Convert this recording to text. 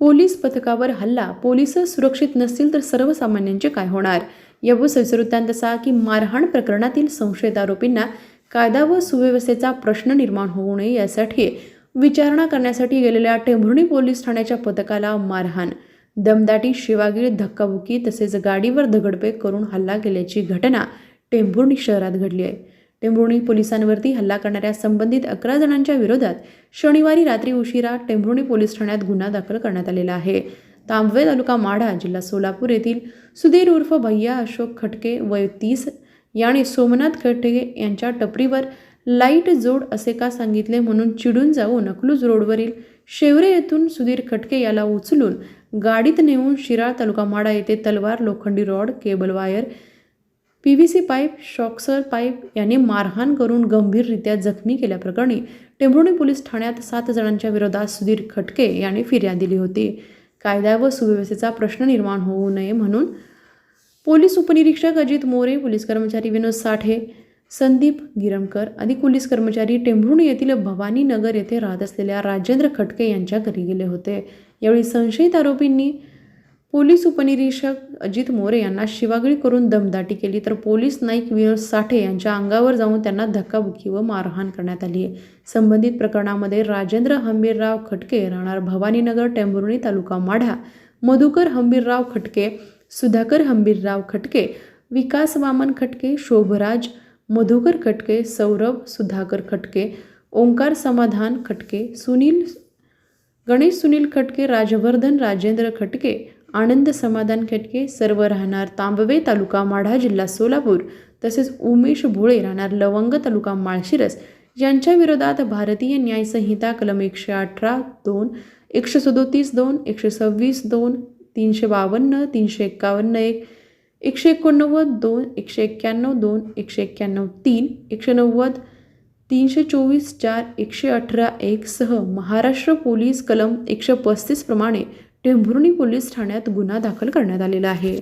Police पथकावर हल्ला. Police सुरक्षित नसतील तर सर्वसामान्यांचे काय होणार? यावर सविस्तर वृत्तांत असा की मारहाण प्रकरणातील संशयित आरोपींना कायदा व सुव्यवस्थेचा प्रश्न निर्माण होऊ नये यासाठी विचारणा करण्यासाठी गेलेल्या टेंभुर्णी पोलीस ठाण्याच्या पथकाला मारहाण. दमदाटी शिवागिरी धक्काबुक्की तसेच गाडीवर दगडफेक करून हल्ला केल्याची घटना टेंभुर्णी शहरात घडली आहे. टेंभुर्णी पोलिसांवरती हल्ला करणाऱ्या संबंधित अकरा जणांच्या विरोधात शनिवारी रात्री उशिरा टेंभुर्णी पोलीस ठाण्यात गुन्हा दाखल करण्यात आलेला आहे. तांबवे तालुका माढा जिल्हा सोलापूर येथील सुधीर उर्फ भैया अशोक खटके वय तीस याने सोमनाथ खटके यांच्या टपरीवर लाइट जोड असे का सांगितले म्हणून चिडून जाऊन अकलूज रोडवरील शेवरे येथून सुधीर खटके याला उचलून गाडीत नेऊन शिराळ तालुका माडा येथे तलवार लोखंडी rod cable wire P V C pipe shocker pipe याने मारहाण करून गंभीररित्या जखमी केल्याप्रकरणी टेंभुर्णी पोलीस ठाण्यात सात जणांच्या विरोधात सुधीर खटके याने फिर्याद दिली होती. कायदा व सुव्यवस्थेचा प्रश्न निर्माण होऊ नये म्हणून पोलीस उपनिरीक्षक अजित मोरे पोलीस कर्मचारी विनोद साठे संदीप गिरमकर अधिक पोलीस कर्मचारी टेंभुर्णी येथील भवानी नगर येथे राहत असलेल्या राजेंद्र खटके यांच्या घरी गेले होते. यावेळी संशयित आरोपींनी पोलीस उपनिरीक्षक अजित मोरे यांना शिवागळी करून दमदाटी केली तर पोलीस नाईक विनोद साठे यांच्या अंगावर जाऊन त्यांना धक्काबुक्की व मारहाण करण्यात आली आहे. संबंधित प्रकरणामध्ये राजेंद्र हंबीरराव खटके राहणार भवानीनगर टेंभुर्णी तालुका माढा. मधुकर हंबीरराव खटके सुधाकर हंबीरराव खटके विकास वामन खटके शोभराज मधुकर खटके सौरभ सुधाकर खटके ओंकार समाधान खटके सुनील गणेश सुनील खटके राजवर्धन राजेंद्र खटके आनंद समाधान खेटके सर्व राहणार तांबवे तालुका माढा जिल्हा सोलापूर. तसेच उमेश भोळे राहणार लवंग तालुका माळशिरस. यांच्या विरोधात भारतीय न्याय संहिता कलम एकशे अठरा दोन एकशे सदोतीस दोन एकशे सव्वीस दोन तीनशे बावन्न तीनशे एक्कावन्न एक एकशे एकोणनव्वद दोन एकशे एक्क्याण्णव दोन एकशे एक्क्याण्णव तीन एकशे नव्वद तीनशे चोवीस चार एकशे अठरा एकसह महाराष्ट्र पोलीस कलम एकशे पस्तीसप्रमाणे टेंभुर्णी पोलीस ठाण्यात गुन्हा दाखल करण्यात आलेला आहे.